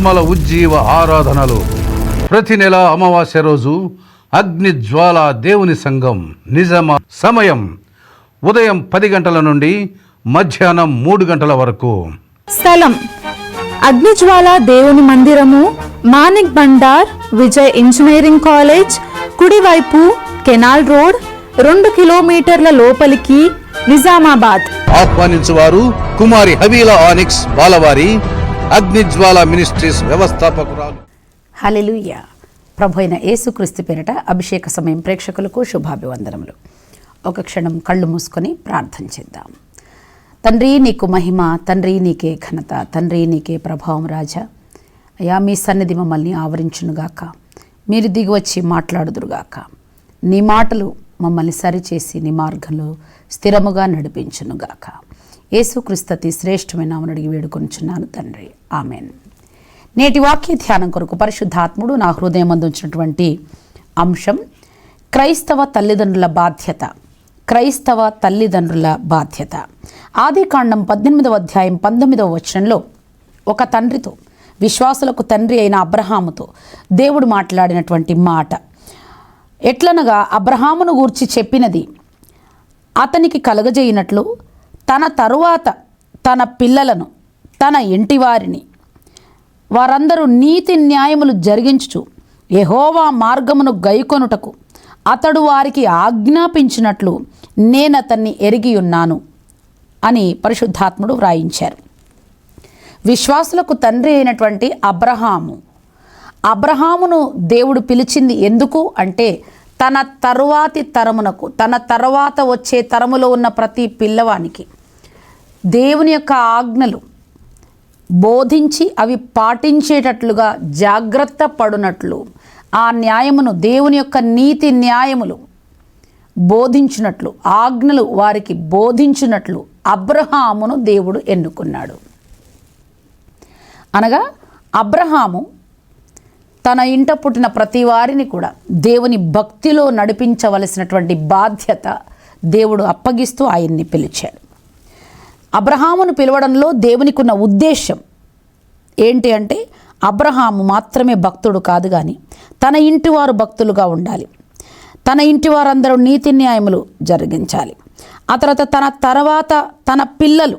ఆత్మల ఉజ్జీవ ఆరాధనలు. ప్రతి నెల అమావాస్య రోజు అగ్ని జ్వాల దేవుని సంఘం నిజమ సమయం. ఉదయం పది గంటల నుండి మధ్యాహ్నం మూడు గంటల వరకు. స్థలం. అగ్నిజ్వాల దేవుని మందిరము మానిక్ బండార్ విజయ్ ఇంజనీరింగ్ కాలేజ్ కుడివైపు కెనాల్ రోడ్ రెండు కిలోమీటర్ల లోపలికి నిజామాబాద్. ఆహ్వానించువారు కుమారి హవీల ఆనిక్స్ బాలవారి. అగ్నిజ్వాల మినిస్ట్రీస్ వ్యవస్థాపకురాలు. హలెలుయ్య ప్రభు అయిన యేసుక్రీస్తు పేరిట అభిషేక సమయం ప్రేక్షకులకు శుభాభివందనములు. ఒక క్షణం కళ్ళు మూసుకొని ప్రార్థన చేద్దాం. తండ్రి నీకు మహిమ తండ్రి నీకే ఘనత తండ్రి నీకే ప్రభావం రాజా. అయా మీ సన్నిధి మమ్మల్ని ఆవరించునుగాక. మీరు దిగి వచ్చి మాట్లాడుదురుగాక. నీ మాటలు మమ్మల్ని సరిచేసి నీ మార్గంలో స్థిరముగా నడిపించునుగాక. యేసుక్రీస్తుతి శ్రేష్టమైన అడిగి వేడుకొనుచున్నాను తండ్రి. ఆమెన్. నేటి వాక్య ధ్యానం కొరకు పరిశుద్ధాత్ముడు నా హృదయం అందించినటువంటి అంశం క్రైస్తవ తల్లిదండ్రుల బాధ్యత. క్రైస్తవ తల్లిదండ్రుల బాధ్యత. ఆది కాండం పద్దెనిమిదవ అధ్యాయం పంతొమ్మిదవ వచనంలో ఒక తండ్రితో విశ్వాసులకు తండ్రి అయిన అబ్రహాముతో దేవుడు మాట్లాడినటువంటి మాట. ఎట్లనగా అబ్రహామును గూర్చి చెప్పినది అతనికి కలగజేయినట్లు తన తరువాత తన పిల్లలను తన ఇంటివారిని వారందరూ నీతి న్యాయములు జరిగించుచు ఎహోవా మార్గమును గైకొనుటకు అతడు వారికి ఆజ్ఞాపించినట్లు నేనతన్ని ఎరిగి ఉన్నాను అని పరిశుద్ధాత్ముడు వ్రాయించారు. విశ్వాసులకు తండ్రి అయినటువంటి అబ్రహాము అబ్రహామును దేవుడు పిలిచింది ఎందుకు అంటే తన తరువాతి తరమునకు తన తర్వాత వచ్చే తరములో ఉన్న ప్రతి పిల్లవానికి దేవుని యొక్క ఆజ్ఞలు బోధించి అవి పాటించేటట్లుగా జాగ్రత్త పడునట్లు ఆ న్యాయమును దేవుని యొక్క నీతి న్యాయములు బోధించినట్లు ఆజ్ఞలు వారికి బోధించినట్లు అబ్రహామును దేవుడు ఎన్నుకున్నాడు. అనగా అబ్రహాము తన ఇంట పుట్టిన ప్రతి వారిని కూడా దేవుని భక్తిలో నడిపించవలసినటువంటి బాధ్యత దేవుడు అప్పగిస్తూ ఆయన్ని పిలిచాడు. అబ్రహామును పిలవడంలో దేవునికి ఉన్న ఉద్దేశం ఏంటి అంటే అబ్రహాము మాత్రమే భక్తుడు కాదు కానీ తన ఇంటివారు భక్తులుగా ఉండాలి. తన ఇంటి వారందరూ నీతి న్యాయములు జరిగించాలి. ఆ తర్వాత తన తర్వాత తన పిల్లలు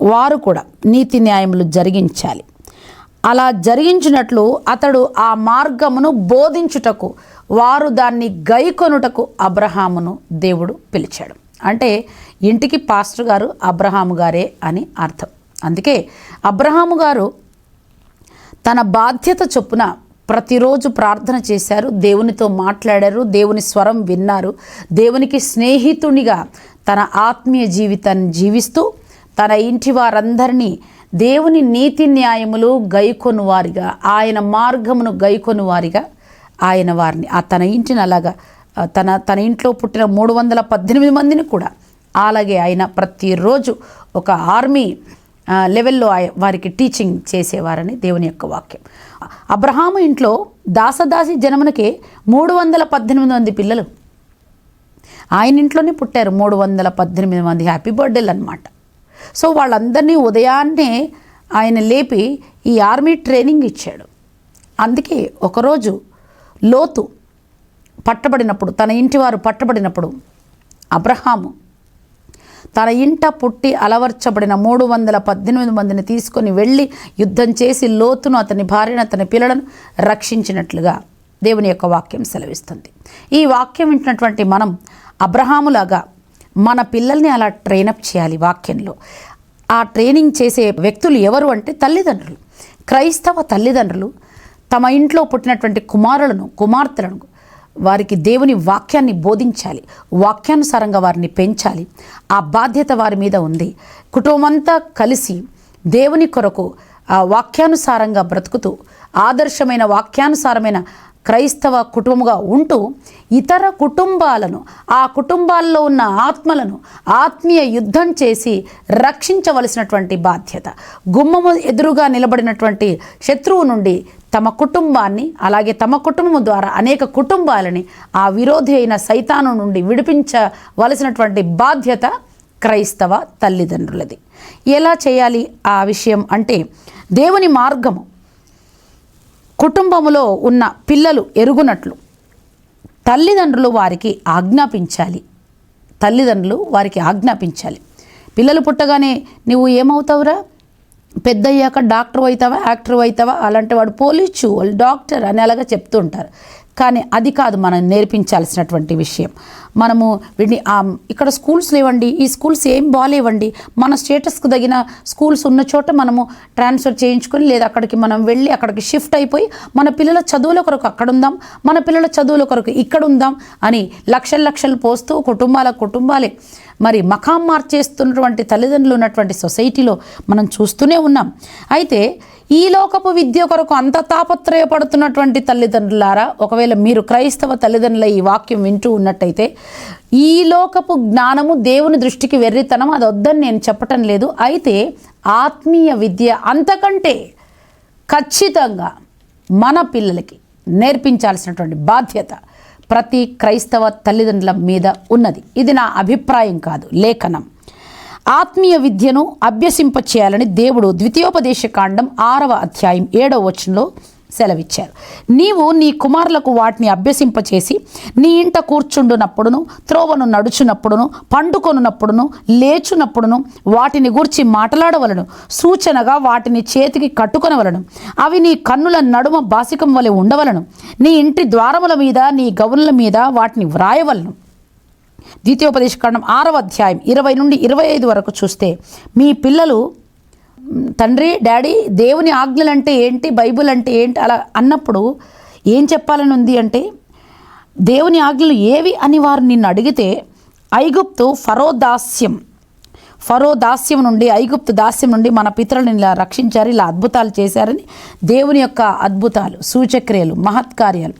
వారు కూడా నీతి న్యాయములు జరిగించాలి. అలా జరిగించినట్లు అతడు ఆ మార్గమును బోధించుటకు వారు దాన్ని గైకొనుటకు అబ్రహామును దేవుడు పిలిచాడు. అంటే ఇంటికి పాస్టర్ గారు అబ్రహాము గారే అని అర్థం. అందుకే అబ్రహాము గారు తన బాధ్యత చొప్పున ప్రతిరోజు ప్రార్థన చేశారు దేవునితో మాట్లాడారు దేవుని స్వరం విన్నారు దేవునికి స్నేహితునిగా తన ఆత్మీయ జీవితాన్ని జీవిస్తూ తన ఇంటి వారందరినీ దేవుని నీతి న్యాయములు గైకొను వారిగా ఆయన మార్గమును గైకొను వారిగా ఆయన వారిని ఆ తన ఇంటిని అలాగా తన తన ఇంట్లో పుట్టిన మూడు వందల పద్దెనిమిది మందిని కూడా అలాగే ఆయన ప్రతిరోజు ఒక ఆర్మీ లెవెల్లో వారికి టీచింగ్ చేసేవారని దేవుని యొక్క వాక్యం. అబ్రహాము ఇంట్లో దాసదాసి జనమునకే మూడు వందల పద్దెనిమిది మంది పిల్లలు. ఆయన ఇంట్లోనే పుట్టారు మూడు వందల పద్దెనిమిది మంది. హ్యాపీ బర్త్డేలు అనమాట సో వాళ్ళందరినీ ఉదయాన్నే ఆయన లేపి ఈ ఆర్మీ ట్రైనింగ్ ఇచ్చాడు. అందుకే ఒకరోజు లోతు పట్టబడినప్పుడు తన ఇంటివారు పట్టబడినప్పుడు అబ్రహాము తన ఇంట పుట్టి అలవర్చబడిన మూడు వందల పద్దెనిమిది మందిని తీసుకొని వెళ్ళి యుద్ధం చేసి లోతును అతని భార్యను అతని పిల్లలను రక్షించినట్లుగా దేవుని యొక్క వాక్యం సెలవిస్తుంది. ఈ వాక్యం వింటున్నటువంటి మనం అబ్రహాములాగా మన పిల్లల్ని అలా ట్రైనప్ చేయాలి వాక్యంలో. ఆ ట్రైనింగ్ చేసే వ్యక్తులు ఎవరు అంటే తల్లిదండ్రులు. క్రైస్తవ తల్లిదండ్రులు తమ ఇంట్లో పుట్టినటువంటి కుమారులను కుమార్తెలను వారికి దేవుని వాక్యాన్ని బోధించాలి. వాక్యానుసారంగా వారిని పెంచాలి. ఆ బాధ్యత వారి మీద ఉంది. కుటుంబమంతా కలిసి దేవుని కొరకు ఆ వాక్యానుసారంగా బ్రతుకుతూ ఆదర్శమైన వాక్యానుసారమైన క్రైస్తవ కుటుంబంగా ఉంటూ ఇతర కుటుంబాలను ఆ కుటుంబాల్లో ఉన్న ఆత్మలను ఆత్మీయ యుద్ధం చేసి రక్షించవలసినటువంటి బాధ్యత. గుమ్మము ఎదురుగా నిలబడినటువంటి శత్రువు నుండి తమ కుటుంబాన్ని అలాగే తమ కుటుంబం ద్వారా అనేక కుటుంబాలని ఆ విరోధి అయిన సైతాను నుండి విడిపించవలసినటువంటి బాధ్యత క్రైస్తవ తల్లిదండ్రులది. ఎలా చేయాలి ఆ విషయం అంటే దేవుని మార్గము కుటుంబములో ఉన్న పిల్లలు ఎరుగునట్లు. తల్లిదండ్రులు వారికి ఆజ్ఞాపించాలి. తల్లిదండ్రులు వారికి ఆజ్ఞాపించాలి. పిల్లలు పుట్టగానే నువ్వు ఏమవుతావురా? పెద్ద అయ్యాక డాక్టర్ అవుతావా యాక్టర్ అవుతావా? అలాంటి వాడు పోలీసు వాళ్ళు డాక్టర్ అని అలాగా చెప్తూ ఉంటారు కానీ అది కాదు మనం నేర్పించాల్సినటువంటి విషయం. మనము వీటిని ఇక్కడ స్కూల్స్ లేవండి ఈ స్కూల్స్ ఏం బాగాలేవండి మన స్టేటస్కు తగిన స్కూల్స్ ఉన్న చోట మనము ట్రాన్స్ఫర్ చేయించుకొని లేదా అక్కడికి మనం వెళ్ళి అక్కడికి షిఫ్ట్ అయిపోయి మన పిల్లల చదువుల కొరకు అక్కడ ఉందాం మన పిల్లల చదువుల కొరకు ఇక్కడ ఉందాం అని లక్షలు లక్షలు పోస్తూ కుటుంబాల కుటుంబాలే. మరి మకాం మార్చేస్తున్నటువంటి తల్లిదండ్రులు ఉన్నటువంటి సొసైటీలో మనం చూస్తూనే ఉన్నాం. అయితే ఈ లోకపు విద్య కొరకు అంత తాపత్రయపడుతున్నటువంటి తల్లిదండ్రులారా ఒకవేళ మీరు క్రైస్తవ తల్లిదండ్రుల ఈ వాక్యం వింటూ ఉన్నట్టయితే ఈ లోకపు జ్ఞానము దేవుని దృష్టికి వెర్రితనం అది వద్దని నేను చెప్పటం లేదు. అయితే ఆత్మీయ విద్య అంతకంటే ఖచ్చితంగా మన పిల్లలకి నేర్పించాల్సినటువంటి బాధ్యత ప్రతి క్రైస్తవ తల్లిదండ్రుల మీద ఉన్నది. ఇది నా అభిప్రాయం కాదు లేఖనం. ఆత్మీయ విద్యను అభ్యసింపచేయాలని దేవుడు ద్వితీయోపదేశ కాండం ఆరవ అధ్యాయం ఏడవ వచనంలో సెలవిచ్చారు. నీవు నీ కుమారులకు వాటిని అభ్యసింపచేసి నీ ఇంట కూర్చుండునప్పుడును త్రోవను నడుచునప్పుడును పండుకొనున్నప్పుడును లేచునప్పుడును వాటిని గూర్చి మాట్లాడవలను. సూచనగా వాటిని చేతికి కట్టుకొనవలను. అవి నీ కన్నుల నడుమ బాసికం వలె ఉండవలను. నీ ఇంటి ద్వారముల మీద నీ గవుల మీద వాటిని వ్రాయవలను. ద్వితీయోపదేశ కాండం ఆరవ అధ్యాయం ఇరవై నుండి ఇరవై ఐదు వరకు చూస్తే మీ పిల్లలు తండ్రి డాడీ దేవుని ఆజ్ఞలు అంటే ఏంటి బైబిల్ అంటే ఏంటి అలా అన్నప్పుడు ఏం చెప్పాలని ఉంది అంటే దేవుని ఆజ్ఞలు ఏవి అని వారు నిన్ను అడిగితే ఐగుప్తు ఫరో దాస్యం. ఫరో దాస్యం నుండి ఐగుప్తు దాస్యం నుండి మన పితరులను ఇలా రక్షించారు ఇలా అద్భుతాలు చేశారని దేవుని యొక్క అద్భుతాలు సూచక్రియలు మహత్కార్యాలు.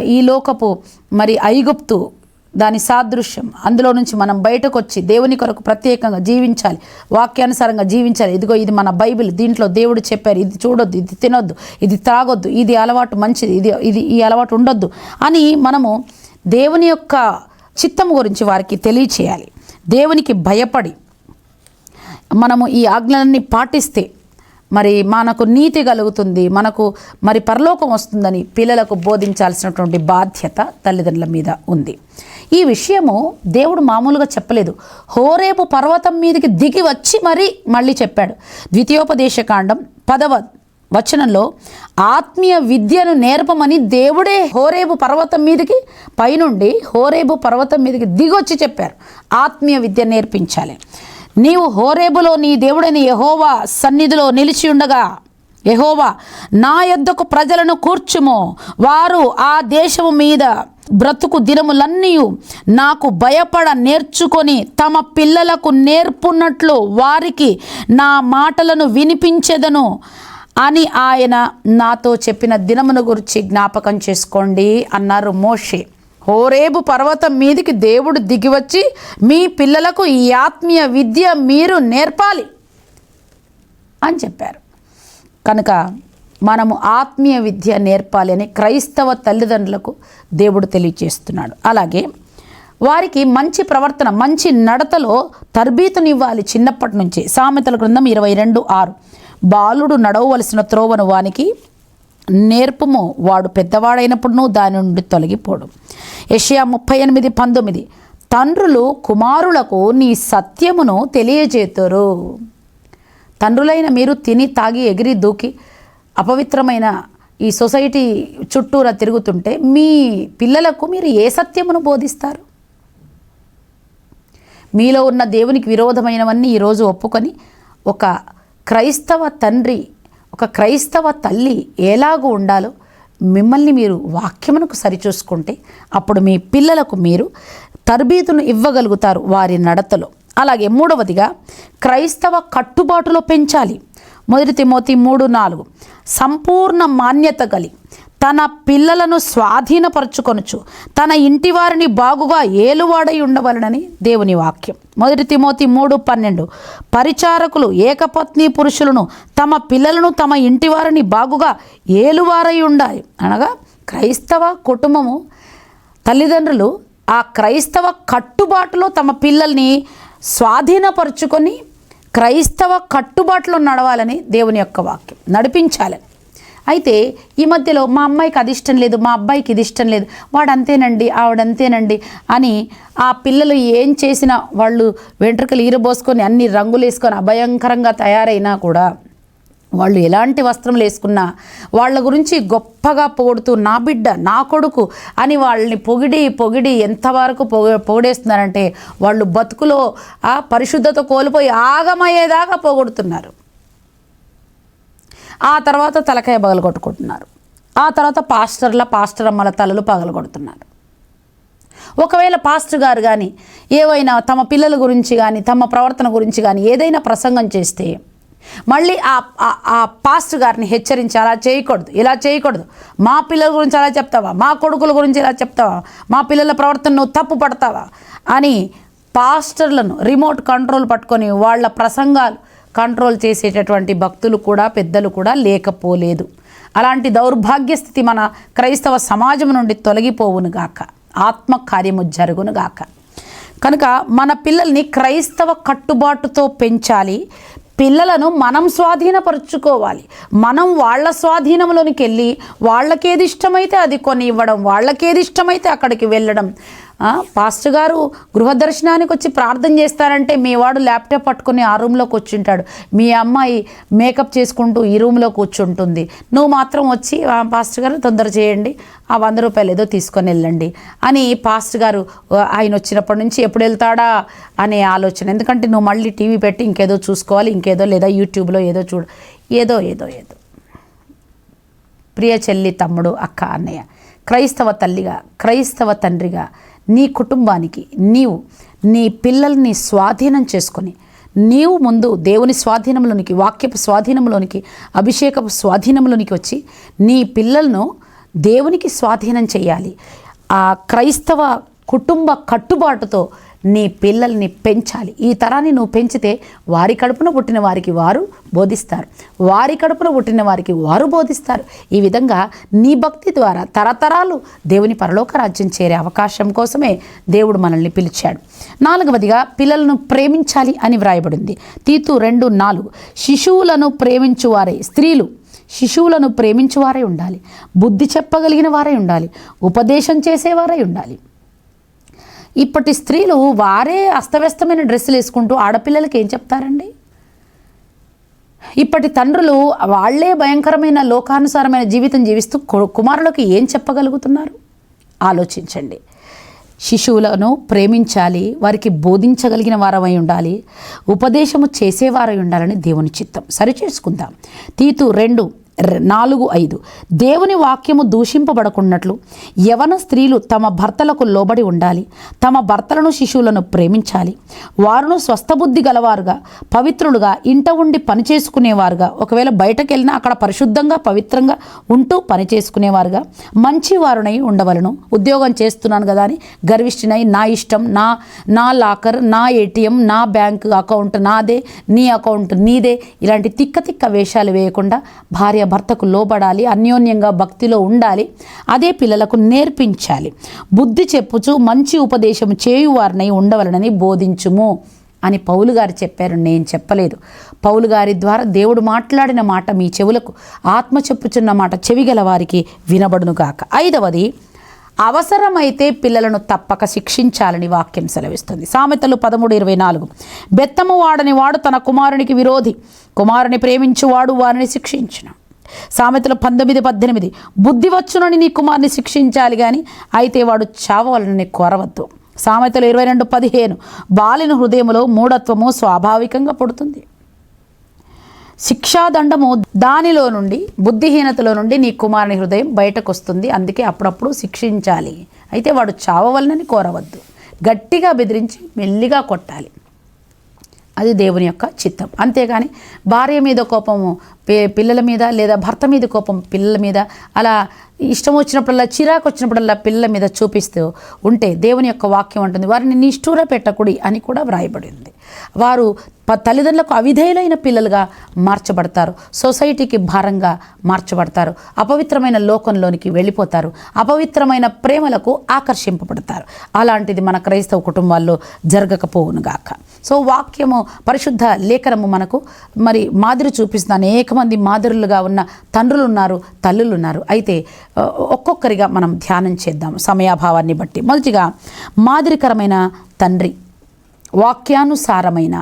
ఈ లోకపు మరి ఐగుప్తు దాని సాదృశ్యం. అందులో నుంచి మనం బయటకు వచ్చి దేవుని కొరకు ప్రత్యేకంగా జీవించాలి. వాక్యానుసారంగా జీవించాలి. ఇదిగో ఇది మన బైబిల్. దీంట్లో దేవుడు చెప్పారు ఇది చూడొద్దు ఇది తినొద్దు ఇది త్రాగొద్దు ఇది అలవాటు మంచిది ఇది ఇది ఈ అలవాటు ఉండొద్దు అని మనము దేవుని యొక్క చిత్తం గురించి వారికి తెలియచేయాలి. దేవునికి భయపడి మనము ఈ ఆజ్ఞలన్నీ పాటిస్తే మరి మనకు నీతి కలుగుతుంది మనకు మరి పరలోకం వస్తుందని పిల్లలకు బోధించాల్సినటువంటి బాధ్యత తల్లిదండ్రుల మీద ఉంది. ఈ విషయము దేవుడు మామూలుగా చెప్పలేదు. హోరేపు పర్వతం మీదకి దిగి వచ్చి మరీ మళ్ళీ చెప్పాడు. ద్వితీయోపదేశకాండం పదవ వచనంలో ఆత్మీయ విద్యను నేర్పమని దేవుడే హోరేబు పర్వతం మీదకి పైనుండి హోరేబు పర్వతం మీదకి దిగొచ్చి చెప్పారు. ఆత్మీయ విద్య నేర్పించాలి. నీవు హోరేబులో నీ దేవుడైన యహోవా సన్నిధిలో నిలిచి ఉండగా యహోవా నా యొద్దకు ప్రజలను కూర్చుము. వారు ఆ దేశము మీద బ్రతుకు దినములన్నీ నాకు భయపడ నేర్చుకొని తమ పిల్లలకు నేర్పున్నట్లు వారికి నా మాటలను వినిపించెదను అని ఆయన నాతో చెప్పిన దినమును గురించి జ్ఞాపకం చేసుకోండి అన్నారు మోషే. హోరేబు పర్వతం మీదికి దేవుడు దిగివచ్చి మీ పిల్లలకు ఈ ఆత్మీయ విద్య మీరు నేర్పాలి అని చెప్పారు. కనుక మనము ఆత్మీయ విద్య నేర్పాలి అని క్రైస్తవ తల్లిదండ్రులకు దేవుడు తెలియచేస్తున్నాడు. అలాగే వారికి మంచి ప్రవర్తన మంచి నడతలో తర్బీతునివ్వాలి చిన్నప్పటి నుంచి. సామెతల గ్రంథం ఇరవై రెండు ఆరు. బాలుడు నడవవలసిన త్రోవను వానికి నేర్పము. వాడు పెద్దవాడైనప్పుడునూ దాని నుండి తొలగిపోడు. ఏషియా ముప్పై ఎనిమిది పంతొమ్మిది. తండ్రులు కుమారులకు నీ సత్యమును తెలియజేతురు. తండ్రులైన మీరు తిని తాగి ఎగిరి దూకి అపవిత్రమైన ఈ సొసైటీ చుట్టూరా తిరుగుతుంటే మీ పిల్లలకు మీరు ఏ సత్యమును బోధిస్తారు? మీలో ఉన్న దేవునికి విరోధమైనవన్నీ ఈరోజు ఒప్పుకొని ఒక క్రైస్తవ తండ్రి ఒక క్రైస్తవ తల్లి ఎలాగూ ఉండాలో మిమ్మల్ని మీరు వాక్యమునకు సరిచూసుకుంటే అప్పుడు మీ పిల్లలకు మీరు తరబీతును ఇవ్వగలుగుతారు వారి నడతలో. అలాగే మూడవదిగా క్రైస్తవ కట్టుబాటులో పెంచాలి. మొదటి తిమోతి మూడు నాలుగు. సంపూర్ణ మాన్యత గలి. తన పిల్లలను స్వాధీనపరచుకొనుచు తన ఇంటి వారిని బాగుగా ఏలువాడై ఉండవలనని దేవుని వాక్యం. మొదటి తిమోతి మూడు పన్నెండు. పరిచారకులు ఏకపత్ని పురుషులను తమ పిల్లలను తమ ఇంటి వారిని బాగుగా ఏలువారై ఉండాలి అనగా క్రైస్తవ కుటుంబము తల్లిదండ్రులు ఆ క్రైస్తవ కట్టుబాటులో తమ పిల్లల్ని స్వాధీనపరుచుకొని క్రైస్తవ కట్టుబాట్లో నడవాలని దేవుని యొక్క వాక్యం. నడిపించాలని అయితే ఈ మధ్యలో మా అమ్మాయికి అది ఇష్టం లేదు మా అబ్బాయికి ఇది ఇష్టం లేదు వాడంతేనండి ఆవిడంతేనండి అని ఆ పిల్లలు ఏం చేసినా వాళ్ళు వెంట్రుకలు ఈరబోసుకొని అన్ని రంగులు వేసుకొని అభయంకరంగా తయారైనా కూడా వాళ్ళు ఎలాంటి వస్త్రములు వేసుకున్నా వాళ్ళ గురించి గొప్పగా పొగుడుతూ నా బిడ్డ నా కొడుకు అని వాళ్ళని పొగిడి పొగిడి ఎంతవరకు పొగ పొగిడేస్తున్నారంటే వాళ్ళు బతుకులో ఆ పరిశుద్ధత కోల్పోయి ఆగమయ్యేదాకా పొగుడుతున్నారు. ఆ తర్వాత తలకాయ పగలగొట్టుకుంటున్నారు. ఆ తర్వాత పాస్టర్ల పాస్టర్ అమ్మల తలలు పగలగొడుతున్నారు. ఒకవేళ పాస్టర్ గారు కానీ ఏవైనా తమ పిల్లల గురించి కానీ తమ ప్రవర్తన గురించి కానీ ఏదైనా ప్రసంగం చేస్తే మళ్ళీ ఆ ఆ- ఆ పాస్టర్ గారిని హెచ్చరించి అలా చేయకూడదు. ఇలా చేయకూడదు. మా పిల్లల గురించి అలా చెప్తావా? మా కొడుకుల గురించి ఇలా చెప్తావా? మా పిల్లల ప్రవర్తన నువ్వు తప్పు పడతావా? అని పాస్టర్లను రిమోట్ కంట్రోల్ పట్టుకొని వాళ్ళ ప్రసంగాలు కంట్రోల్ చేసేటటువంటి భక్తులు కూడా పెద్దలు కూడా లేకపోలేదు. అలాంటి దౌర్భాగ్య స్థితి మన క్రైస్తవ సమాజం నుండి తొలగిపోవునుగాక ఆత్మ కార్యము జరుగునుగాక కనుక మన పిల్లల్ని క్రైస్తవ కట్టుబాటుతో పెంచాలి. పిల్లలను మనం స్వాధీనపరుచుకోవాలి. మనం వాళ్ళ స్వాధీనంలోనికి వెళ్ళి వాళ్ళకేది ఇష్టమైతే అది కొని ఇవ్వడం వాళ్ళకేది ఇష్టమైతే అక్కడికి వెళ్ళడం పాస్టర్ గారు గృహదర్శనానికి వచ్చి ప్రార్థన చేస్తారంటే మీ వాడు ల్యాప్టాప్ పట్టుకొని ఆ రూమ్లో కూర్చుంటాడు. మీ అమ్మాయి మేకప్ చేసుకుంటూ ఈ రూమ్లో కూర్చుంటుంది. నువ్వు మాత్రం వచ్చి పాస్టర్ గారు తొందర చేయండి. ఆ వంద రూపాయలు ఏదో తీసుకొని వెళ్ళండి అని పాస్టర్ గారు ఆయన వచ్చినప్పటి నుంచి ఎప్పుడు వెళ్తాడా అనే ఆలోచన. ఎందుకంటే నువ్వు మళ్ళీ టీవీ పెట్టి ఇంకేదో చూసుకోవాలి ఇంకేదో లేదా యూట్యూబ్లో ఏదో చూడు. ఏదో ఏదో ఏదో. ప్రియ చెల్లి తమ్ముడు అక్క అన్నయ్య. క్రైస్తవ తల్లిగా క్రైస్తవ తండ్రిగా నీ కుటుంబానికి నీవు నీ పిల్లల్ని స్వాధీనం చేసుకొని నీవు ముందు దేవుని స్వాధీనంలోనికి వాక్యపు స్వాధీనంలోనికి అభిషేకపు స్వాధీనంలోనికి వచ్చి నీ పిల్లలను దేవునికి స్వాధీనం చేయాలి. ఆ క్రైస్తవ కుటుంబ కట్టుబాటుతో నీ పిల్లల్ని పెంచాలి. ఈ తరాన్ని నువ్వు పెంచితే వారి కడుపున పుట్టిన వారికి వారు బోధిస్తారు. వారి కడుపున పుట్టిన వారికి వారు బోధిస్తారు. ఈ విధంగా నీ భక్తి ద్వారా తరతరాలు దేవుని పరలోక రాజ్యం చేరే అవకాశం కోసమే దేవుడు మనల్ని పిలిచాడు. నాలుగవదిగా పిల్లలను ప్రేమించాలి అని వ్రాయబడింది. తీతు రెండు నాలుగు. శిశువులను ప్రేమించువారే స్త్రీలు శిశువులను ప్రేమించువారే ఉండాలి. బుద్ధి చెప్పగలిగిన వారై ఉండాలి. ఉపదేశం చేసేవారై ఉండాలి. ఇప్పటి స్త్రీలు వారే అస్తవ్యస్తమైన డ్రెస్సులు వేసుకుంటూ ఆడపిల్లలకి ఏం చెప్తారండి? ఇప్పటి తండ్రులు వాళ్ళే భయంకరమైన లోకానుసారమైన జీవితం జీవిస్తూ కు- కుమారులకు ఏం చెప్పగలుగుతున్నారు? ఆలోచించండి. శిశువులను ప్రేమించాలి వారికి బోధించగలిగిన వారమై ఉండాలి ఉపదేశము చేసేవారై ఉండాలని దేవుని చిత్తం. సరిచేసుకుందాం తీతు రెండు నాలుగు ఐదు. దేవుని వాక్యము దూషింపబడకున్నట్లు యవన స్త్రీలు తమ భర్తలకు లోబడి ఉండాలి తమ భర్తలను శిశువులను ప్రేమించాలి. వారును స్వస్థబుద్ధి గలవారుగా పవిత్రులుగా ఇంట ఉండి పని చేసుకునేవారుగా ఒకవేళ బయటకు వెళ్ళినా అక్కడ పరిశుద్ధంగా పవిత్రంగా ఉంటూ పని చేసుకునేవారుగా మంచి వారునై ఉండవలను. ఉద్యోగం చేస్తున్నాను కదా అని గర్విష్ఠినై నా ఇష్టం నా నా లాకర్ నా ఏటీఎం నా బ్యాంక్ అకౌంట్ నాదే నీ అకౌంట్ నీదే ఇలాంటి తిక్క తిక్క వేషాలు వేయకుండా భార్య భర్తకు లోబడాలి అన్యోన్యంగా భక్తిలో ఉండాలి అదే పిల్లలకు నేర్పించాలి. బుద్ధి చెప్పుచు మంచి ఉపదేశం చేయువారినై ఉండవలనని బోధించుము అని పౌలు గారు చెప్పారు. నేను చెప్పలేదు. పౌలు గారి ద్వారా దేవుడు మాట్లాడిన మాట మీ చెవులకు ఆత్మ చెప్పుచున్న మాట చెవిగల వారికి వినబడునుగాక ఐదవది అవసరమైతే పిల్లలను తప్పక శిక్షించాలని వాక్యం సెలవిస్తుంది. సామెతలు పదమూడు ఇరవై నాలుగు. బెత్తము వాడని వాడు తన కుమారునికి విరోధి. కుమారుని ప్రేమించువాడు వారిని శిక్షించును. సామెతలు పంతొమ్మిది పద్దెనిమిది. బుద్ధి వచ్చునని నీ కుమార్ని శిక్షించాలి కానీ అయితే వాడు చావవలనని కోరవద్దు. సామెతలు ఇరవై రెండు పదిహేను. బాలిన హృదయంలో మూఢత్వము స్వాభావికంగా పుడుతుంది. శిక్షాదండము దానిలో నుండి బుద్ధిహీనతలో నుండి నీ కుమారుని హృదయం బయటకు వస్తుంది అందుకే అప్పుడప్పుడు శిక్షించాలి. అయితే వాడు చావవలనని కోరవద్దు. గట్టిగా బెదిరించి మెల్లిగా కొట్టాలి. అది దేవుని యొక్క చిత్తం. అంతేగాని భార్య మీద కోపము పిల్లల మీద లేదా భర్త మీద కోపం పిల్లల మీద అలా ఇష్టం వచ్చినప్పుడల్లా చిరాకు వచ్చినప్పుడల్లా పిల్లల మీద చూపిస్తూ ఉంటే దేవుని యొక్క వాక్యం ఉంటుంది వారిని నిష్ఠూర పెట్టకుడి అని కూడా వ్రాయబడింది. వారు తల్లిదండ్రులకు అవిధేయులైన పిల్లలుగా మార్చబడతారు సొసైటీకి భారంగా మార్చబడతారు అపవిత్రమైన లోకంలోనికి వెళ్ళిపోతారు అపవిత్రమైన ప్రేమలకు ఆకర్షింపబడతారు. అలాంటిది మన క్రైస్తవ కుటుంబాల్లో జరగకపోవునుగాక సో వాక్యము పరిశుద్ధ లేఖనము మనకు మరి మాదిరి చూపిస్తుంది అనేక మంది మాదిరులుగా ఉన్న తండ్రులు ఉన్నారు తల్లులు ఉన్నారు అయితే ఒక్కొక్కరిగా మనం ధ్యానం చేద్దాం సమయాభావాన్ని బట్టి. మొదటిగా మాదిరికరమైన తండ్రి వాక్యానుసారమైన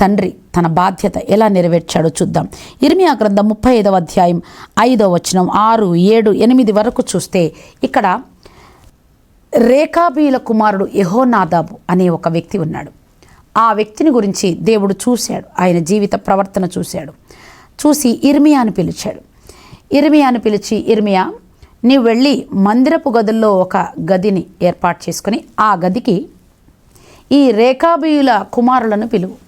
తండ్రి తన బాధ్యత ఎలా నెరవేర్చాడో చూద్దాం. ఇర్మియా గ్రంథం ముప్పై ఐదవ అధ్యాయం ఐదవ వచనం ఆరు ఏడు ఎనిమిది వరకు చూస్తే ఇక్కడ రేఖాబీల కుమారుడు యహోనాదాబు అనే ఒక వ్యక్తి ఉన్నాడు. ఆ వ్యక్తిని గురించి దేవుడు చూశాడు. ఆయన జీవిత ప్రవర్తన చూశాడు. చూసి ఇర్మియాను పిలిచాడు. ఇర్మియాను పిలిచి ఇర్మియా నీవు వెళ్ళి మందిరపు గదుల్లో ఒక గదిని ఏర్పాటు చేసుకుని ఆ గదికి ఈ రేఖాబీయుల కుమారులను పిలువు.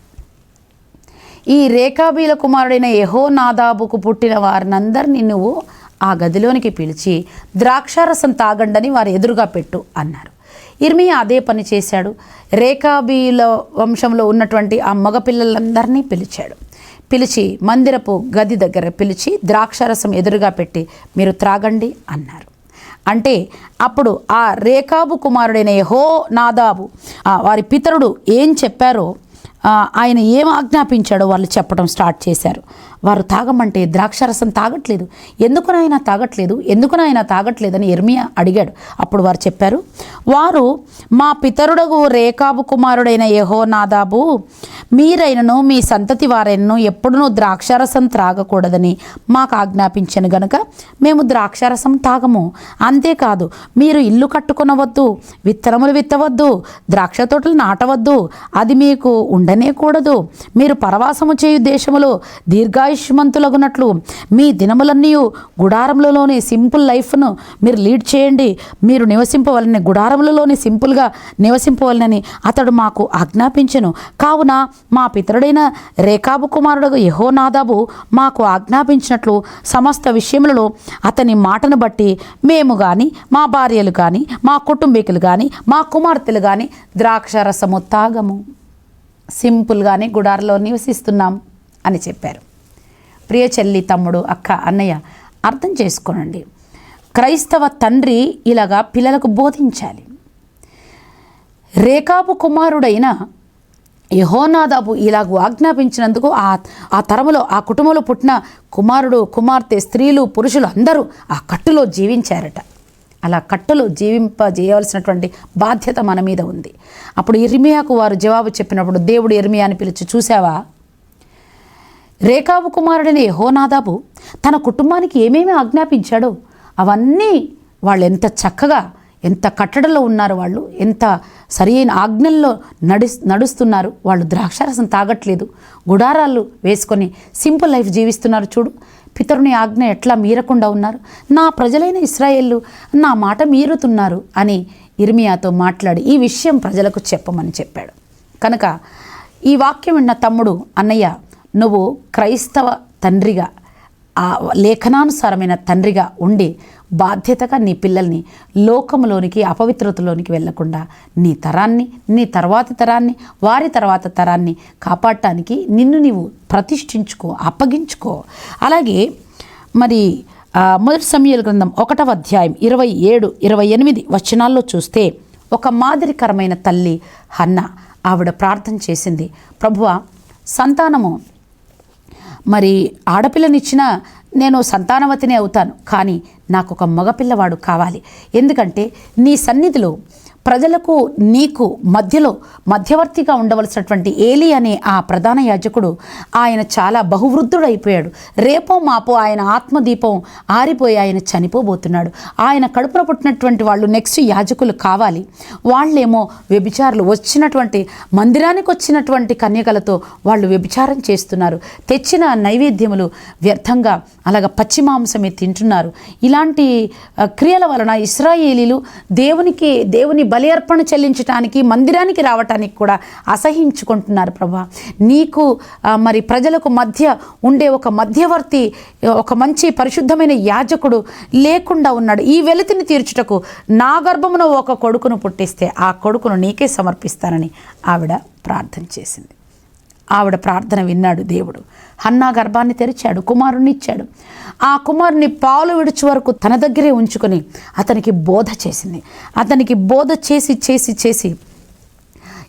ఈ రేఖాబీల కుమారుడైన యహోనాదాబుకు పుట్టిన వారినందరినీ నువ్వు ఆ గదిలోనికి పిలిచి ద్రాక్షారసం తాగండని వారు ఎదురుగా పెట్టు అన్నారు. ఇర్మియా అదే పని చేశాడు. రేఖాబీల వంశంలో ఉన్నటువంటి ఆ మగపిల్లలందరినీ పిలిచాడు. పిలిచి మందిరపు గది దగ్గర పిలిచి ద్రాక్షరసం ఎదురుగా పెట్టి మీరు త్రాగండి అన్నారు. అంటే అప్పుడు ఆ రేఖాబు కుమారుడైన యహో నాదాబు వారి పితరుడు ఏం చెప్పారో ఆయన ఏం ఆజ్ఞాపించాడో వాళ్ళు చెప్పడం స్టార్ట్ చేశారు. వారు తాగమంటే ద్రాక్షారసం తాగట్లేదు. ఎందుకునైనా తాగట్లేదు? ఎందుకునైనా తాగట్లేదని ఎర్మియా అడిగాడు. అప్పుడు వారు చెప్పారు వారు మా పితరుడగు రేఖాబు కుమారుడైన యహో నాదాబు మీరైనను మీ సంతతి వారైనను ఎప్పుడునూ ద్రాక్షరసం త్రాగకూడదని మాకు ఆజ్ఞాపించను గనుక మేము ద్రాక్షరసం తాగము. అంతేకాదు మీరు ఇల్లు కట్టుకొనవద్దు విత్తనములు విత్తవద్దు ద్రాక్ష తోటలు నాటవద్దు అది మీకు ఉండని కూడదు మీరు పరవాసము చేయు దేశములో దీర్ఘాయుష్మంతులగునట్లు మీ దినములన్నీ గుడారములలోని సింపుల్ లైఫ్ను మీరు లీడ్ చేయండి. మీరు నివసింపవలని గుడారములలోని సింపుల్గా నివసింపవలనని అతడు మాకు ఆజ్ఞాపించను. కావున మా పితరుడైన రేఖాబు కుమారుడు యహోనాదాబు మాకు ఆజ్ఞాపించినట్లు సమస్త విషయములలో అతని మాటను బట్టి మేము కానీ మా భార్యలు కానీ మా కుటుంబీకులు కానీ మా కుమార్తెలు కానీ ద్రాక్షరసము తాగము. సింపుల్గానే గుడారలో నివసిస్తున్నాం అని చెప్పారు. ప్రియ చెల్లి తమ్ముడు అక్క అన్నయ్య అర్థం చేసుకోనండి. క్రైస్తవ తండ్రి ఇలాగా పిల్లలకు బోధించాలి. రేఖాబు కుమారుడైన యహోనాదాబు ఇలాగ ఆజ్ఞాపించినందుకు ఆ ఆ తరములో ఆ కుటుంబంలో పుట్టిన కుమారుడు కుమార్తె స్త్రీలు పురుషులు అందరూ ఆ కట్టులో జీవించారట. అలా కట్టులో జీవింపజేయవలసినటువంటి బాధ్యత మన మీద ఉంది. అప్పుడు ఇర్మియాకు వారు జవాబు చెప్పినప్పుడు దేవుడు ఇర్మియాని పిలిచి చూసావా రేఖాబు కుమారుడైన యహోనాదాబు తన కుటుంబానికి ఏమేమి ఆజ్ఞాపించాడో అవన్నీ వాళ్ళు ఎంత చక్కగా ఎంత కట్టడలో ఉన్నారు వాళ్ళు ఎంత సరైన ఆజ్ఞల్లో నడి నడుస్తున్నారు. వాళ్ళు ద్రాక్షారసం తాగట్లేదు. గుడారాలు వేసుకొని సింపుల్ లైఫ్ జీవిస్తున్నారు చూడు. పితరుని ఆజ్ఞ ఎట్లా మీరకుండా ఉన్నారు? నా ప్రజలైన ఇస్రాయేళ్ళు నా మాట మీరుతున్నారు అని ఇర్మియాతో మాట్లాడి ఈ విషయం ప్రజలకు చెప్పమని చెప్పాడు. కనుక ఈ వాక్యం విన్న తమ్ముడు అన్నయ్య నువ్వు క్రైస్తవ తండ్రిగా ఆ లేఖనానుసారమైన తండ్రిగా ఉండి బాధ్యతగా నీ పిల్లల్ని లోకములోనికి అపవిత్రతలోనికి వెళ్ళకుండా నీ తరాన్ని నీ తర్వాతి తరాన్ని వారి తర్వాత తరాన్ని కాపాడటానికి నిన్ను నీవు ప్రతిష్ఠించుకో అప్పగించుకో. అలాగే మరి మొదటి సమయాల గ్రంథం ఒకటవ అధ్యాయం ఇరవై ఏడు ఇరవై ఎనిమిది వచనాల్లో చూస్తే ఒక మాదిరికరమైన తల్లి హన్న ఆవిడ ప్రార్థన చేసింది. ప్రభువ సంతానము. మరి ఆడపిల్లనిచ్చినా నేను సంతానవతినే అవుతాను కానీ నాకు ఒక మగపిల్లవాడు కావాలి. ఎందుకంటే నీ సన్నిధిలో ప్రజలకు నీకు మధ్యలో మధ్యవర్తిగా ఉండవలసినటువంటి ఏలి అనే ఆ ప్రధాన యాజకుడు ఆయన చాలా బహువృద్ధుడైపోయాడు. రేపో మాపో ఆయన ఆత్మదీపం ఆరిపోయి ఆయన చనిపోబోతున్నాడు. ఆయన కడుపున పుట్టినటువంటి వాళ్ళు నెక్స్ట్ యాజకులు కావాలి. వాళ్ళేమో వ్యభిచారులు వచ్చినటువంటి మందిరానికి వచ్చినటువంటి కన్యకలతో వాళ్ళు వ్యభిచారం చేస్తున్నారు. తెచ్చిన నైవేద్యములు వ్యర్థంగా అలాగ పచ్చి మాంసమే తింటున్నారు. ఇలాంటి క్రియల వలన ఇస్రాయేలీలు దేవునికి దేవుని బలియర్పణ చెల్లించటానికి చెల్లించడానికి మందిరానికి రావటానికి కూడా అసహించుకుంటున్నారు ప్రభా. నీకు మరి ప్రజలకు మధ్య ఉండే ఒక మధ్యవర్తి ఒక మంచి పరిశుద్ధమైన యాజకుడు లేకుండా ఉన్నాడు. ఈ వెలితిని తీర్చుటకు నా గర్భమున ఒక కొడుకును పుట్టిస్తే ఆ కొడుకును నీకే సమర్పిస్తానని ఆవిడ ప్రార్థన చేసింది. ఆవిడ ప్రార్థన విన్నాడు దేవుడు. హన్నా గర్భాన్ని తెరిచాడు కుమారుణ్ణి ఇచ్చాడు ఆ కుమారుని పాలు విడిచి వరకు తన దగ్గరే ఉంచుకొని అతనికి బోధ చేసింది. అతనికి బోధ చేసి చేసి చేసి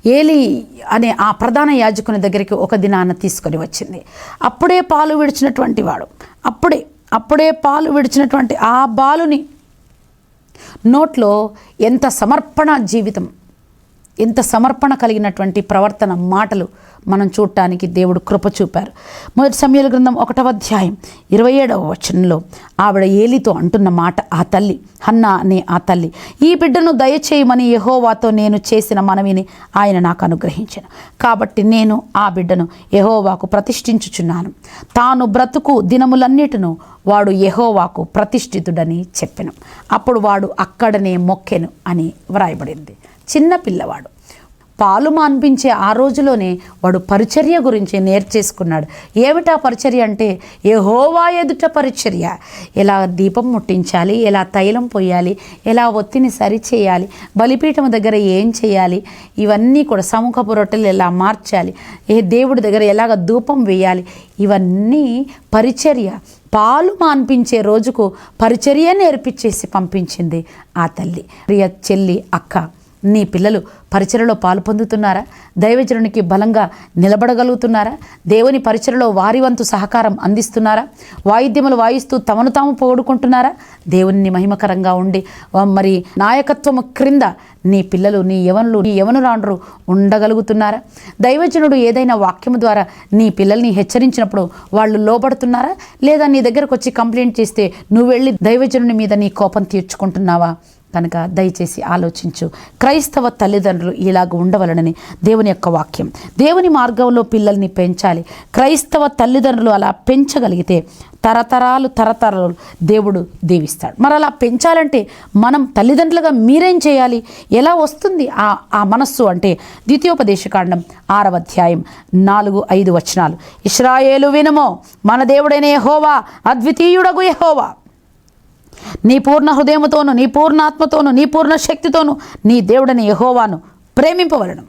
ఏలి అనే ఆ ప్రధాన యాజకుని దగ్గరికి ఒక దినాన తీసుకొని వచ్చింది. అప్పుడే పాలు విడిచినటువంటి వాడు అప్పుడే అప్పుడే పాలు విడిచినటువంటి ఆ బాలుని నోట్లో ఎంత సమర్పణ జీవితం ఇంత సమర్పణ కలిగినటువంటి ప్రవర్తన మాటలు మనం చూడటానికి దేవుడు కృప చూపారు. మొదటి సమయాల గ్రంథం ఒకటవ అధ్యాయం ఇరవై ఏడవ వచనంలో ఆవిడ ఏలితో అంటున్న మాట ఆ తల్లి హన్నా అనే ఆ తల్లి ఈ బిడ్డను దయచేయమని యహోవాతో నేను చేసిన మనవిని ఆయన నాకు అనుగ్రహించాను. కాబట్టి నేను ఆ బిడ్డను యహోవాకు ప్రతిష్ఠించుచున్నాను. తాను బ్రతుకు దినములన్నిటిను వాడు యహోవాకు ప్రతిష్ఠితుడని చెప్పెను. అప్పుడు వాడు అక్కడనే మొక్కెను అని వ్రాయబడింది. చిన్న పిల్లవాడు. పాలు మాన్పించే ఆ రోజులోనే వాడు పరిచర్య గురించి నేర్చేసుకున్నాడు. ఏమిటా పరిచర్య అంటే యెహోవా ఎదుట పరిచర్య. ఎలా దీపం ముట్టించాలి ఎలా తైలం పోయాలి ఎలా ఒత్తిని సరిచేయాలి బలిపీఠం దగ్గర ఏం చేయాలి ఇవన్నీ కూడా సముఖపు రొట్టెలు ఎలా మార్చాలి ఏ దేవుడి దగ్గర ఎలాగ ధూపం వేయాలి ఇవన్నీ పరిచర్య. పాలు మాన్పించే రోజుకు పరిచర్య నేర్పించేసి పంపించింది ఆ తల్లి. ప్రియ చెల్లి అక్క నీ పిల్లలు పరిచయలో పాలు పొందుతున్నారా? దైవజనునికి బలంగా నిలబడగలుగుతున్నారా? దేవుని పరిచయలో వారి వంతు సహకారం అందిస్తున్నారా? వాయిద్యములు వాయిస్తూ తమను తాము పోగొడుకుంటున్నారా దేవుని మహిమకరంగా ఉండి మరి నాయకత్వము క్రింద నీ పిల్లలు నీ యవనులు నీ యవనురాండ్రు ఉండగలుగుతున్నారా? దైవజనుడు ఏదైనా వాక్యము ద్వారా నీ పిల్లల్ని హెచ్చరించినప్పుడు వాళ్ళు లోబడుతున్నారా? లేదా నీ దగ్గరకు వచ్చి కంప్లైంట్ చేస్తే నువ్వు వెళ్ళి దైవజనుని మీద నీ కోపం తీర్చుకుంటున్నావా? కనుక దయచేసి ఆలోచించు. క్రైస్తవ తల్లిదండ్రులు ఇలాగ ఉండవలనని దేవుని యొక్క వాక్యం. దేవుని మార్గంలో పిల్లల్ని పెంచాలి. క్రైస్తవ తల్లిదండ్రులు అలా పెంచగలిగితే తరతరాలు తరతరాలు దేవుడు దీవిస్తాడు. మరి అలా పెంచాలంటే మనం తల్లిదండ్రులుగా మీరేం చేయాలి? ఎలా వస్తుంది ఆ ఆ మనస్సు అంటే ద్వితీయోపదేశకాండం ఆరవ అధ్యాయం నాలుగు ఐదు వచనాలు. ఇస్రాయేలు వినమో మన దేవుడైన యెహోవా అద్వితీయుడగు యెహోవా. నీ పూర్ణ హృదయముతోను నీ పూర్ణాత్మతోను నీ పూర్ణ శక్తితోను నీ దేవుడని యహోవాను ప్రేమింపవలను.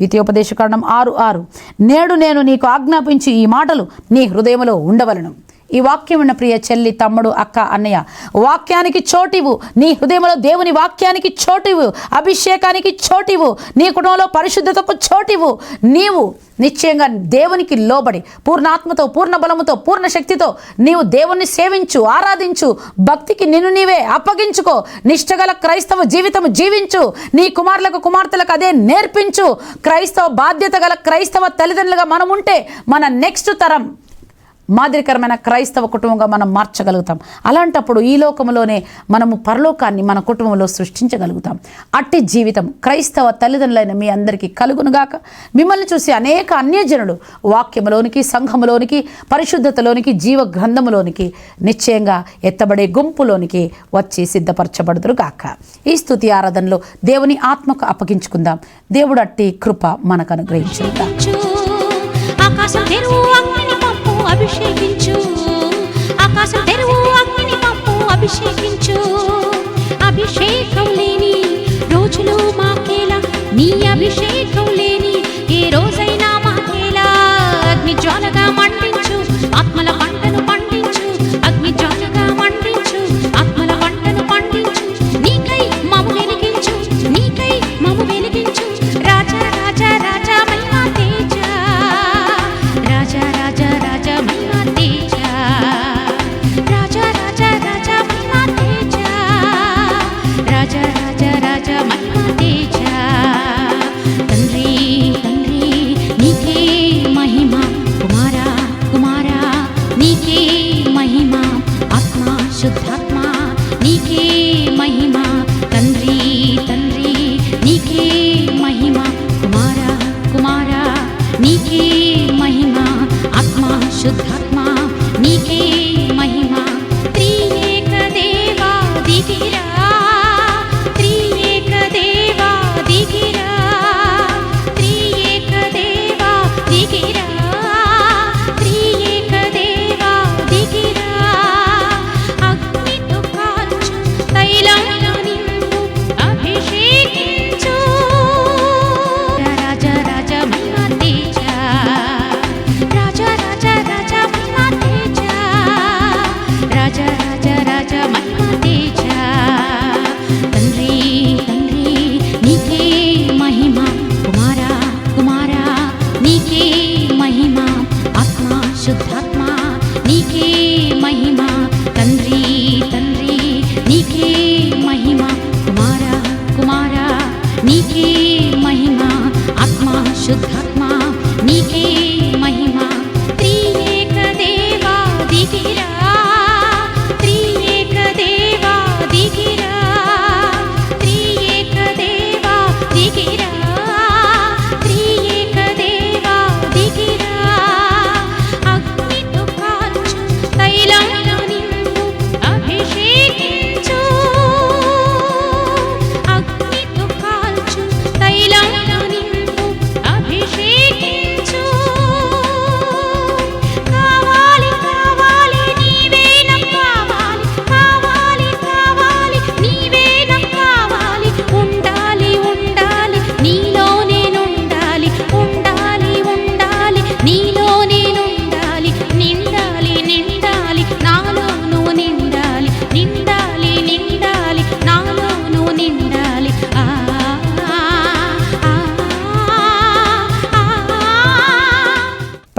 ద్వితీయోపదేశకాండం ఆరు ఆరు. నేడు నేను నీకు ఆజ్ఞాపించి ఈ మాటలు నీ హృదయములో ఉండవలను. ఈ వాక్యం ఉన్న ప్రియ చెల్లి తమ్ముడు అక్క అన్నయ్య వాక్యానికి చోటివు. నీ హృదయంలో దేవుని వాక్యానికి చోటివు. అభిషేకానికి చోటివు. నీ కుటుంబంలో పరిశుద్ధతకు చోటివు. నీవు నిశ్చయంగా దేవునికి లోబడి పూర్ణాత్మతో పూర్ణ బలముతో పూర్ణ శక్తితో నీవు దేవుణ్ణి సేవించు ఆరాధించు. భక్తికి నిన్ను నీవే అప్పగించుకో. నిష్టగల క్రైస్తవ జీవితం జీవించు. నీ కుమారులకు కుమార్తెలకు అదే నేర్పించు. క్రైస్తవ బాధ్యత గల క్రైస్తవ తల్లిదండ్రులుగా మనం ఉంటే మన నెక్స్ట్ తరం మాదిరికరమైన క్రైస్తవ కుటుంబంగా మనం మార్చగలుగుతాం. అలాంటప్పుడు ఈ లోకంలోనే మనము పరలోకాన్ని మన కుటుంబంలో సృష్టించగలుగుతాం. అట్టి జీవితం క్రైస్తవ తల్లిదండ్రులైన మీ అందరికీ కలుగునుగాక మిమ్మల్ని చూసి అనేక అన్యజనులు వాక్యములోనికి సంఘములోనికి పరిశుద్ధతలోనికి జీవ గ్రంథములోనికి నిశ్చయంగా ఎత్తబడే గుంపులోనికి వచ్చి సిద్ధపరచబడుదురు గాక. ఈ స్థుతి ఆరాధనలో దేవుని ఆత్మకు అప్పగించుకుందాం. దేవుడు అట్టి కృప మనకు అనుగ్రహించుకుందాం అభిషేకించు ఆకాశం తెరువు అగ్ని పంపు అభిషేకించు ఆకాశం తెరువు అగ్ని పంపు అభిషేకించు అభిషేకం లేని రోజులు మాకేలా నీ అభిషేకం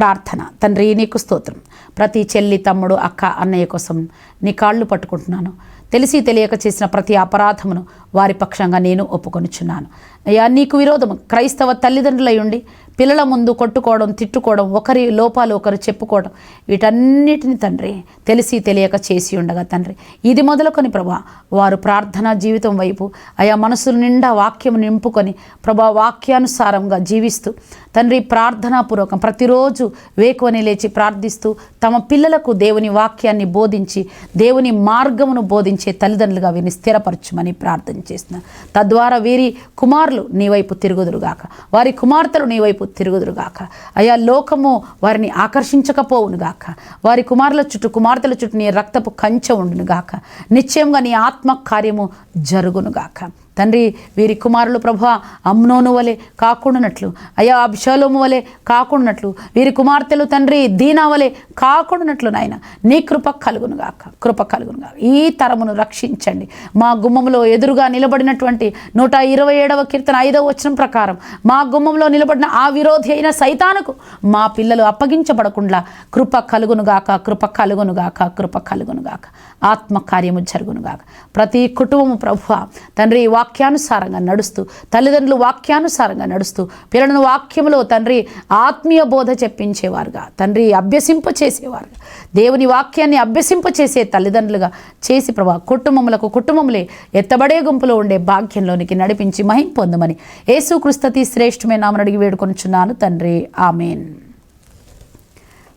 ప్రార్థన. తండ్రి నీకు స్తోత్రం. ప్రతి చెల్లి తమ్ముడు అక్క అన్నయ్య కోసం నీ కాళ్ళు పట్టుకుంటున్నాను. తెలిసి తెలియక చేసిన ప్రతి అపరాధమును వారి పక్షంగా నేను ఒప్పుకొనుచున్నాను. అయ్యా నీకు విరోధము. క్రైస్తవ తల్లిదండ్రులై ఉండి పిల్లల ముందు కొట్టుకోవడం తిట్టుకోవడం ఒకరి లోపాలు ఒకరు చెప్పుకోవడం వీటన్నిటిని తండ్రి తెలిసి తెలియక చేసి ఉండగా తండ్రి. ఇది మొదలుకొని ప్రభా వారు ప్రార్థనా జీవితం వైపు ఆయా మనసుల నిండా వాక్యం నింపుకొని ప్రభా వాక్యానుసారంగా జీవిస్తూ తండ్రి ప్రార్థనాపూర్వకం ప్రతిరోజు వేకువని లేచి ప్రార్థిస్తూ తమ పిల్లలకు దేవుని వాక్యాన్ని బోధించి దేవుని మార్గమును బోధించే తల్లిదండ్రులుగా వీరిని స్థిరపరచమని ప్రార్థన చేస్తున్నాను తద్వారా వీరి కుమారులు నీ వైపు తిరుగుదురుగాక. వారి కుమార్తెలు నీ వైపు తిరుగుదురుగాక అయా లోకము వారిని ఆకర్షించకపోవునుగాక వారి కుమారుల చుట్టూ కుమార్తెల చుట్టూ నీ రక్తపు కంచె ఉండునుగాక నిశ్చయంగా నీ ఆత్మ కార్యము జరుగునుగాక తండ్రి వీరి కుమారులు ప్రభా అమ్నోను వలె కాకుండానట్లు అయ్యా అభిషాలోము వలె కాకుండానట్లు వీరి కుమార్తెలు తండ్రి దీనా వలె కాకుండానట్లు నాయన. నీ కృప కలుగునుగాక కృప కలుగునుగాక ఈ తరమును రక్షించండి. మా గుమ్మంలో ఎదురుగా నిలబడినటువంటి నూట ఇరవై ఏడవ కీర్తన ఐదవ వచనం ప్రకారం మా గుమ్మంలో నిలబడిన ఆ విరోధి అయిన సైతానుకు మా పిల్లలు అప్పగించబడకుండా కృప కలుగునుగాక కృప కలుగునుగాక కృప కలుగునుగాక ఆత్మకార్యము జరుగునుగాక. ప్రతి కుటుంబము ప్రభు తండ్రి వాక్యానుసారంగా నడుస్తూ తల్లిదండ్రులు వాక్యానుసారంగా నడుస్తూ పిల్లలను వాక్యములో తండ్రి ఆత్మీయ బోధ చెప్పించేవారుగా తండ్రి అభ్యసింప చేసేవారుగా దేవుని వాక్యాన్ని అభ్యసింప చేసే తల్లిదండ్రులుగా చేసి ప్రభా కుటుంబములకు కుటుంబములే ఎత్తబడే గుంపులో ఉండే భాగ్యంలోనికి నడిపించి మహిం పొందమని యేసుక్రీస్తతి శ్రేష్ఠమే నామని అడిగి వేడుకొనుచున్నాను తండ్రి. ఆమెన్.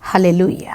హలెలూయా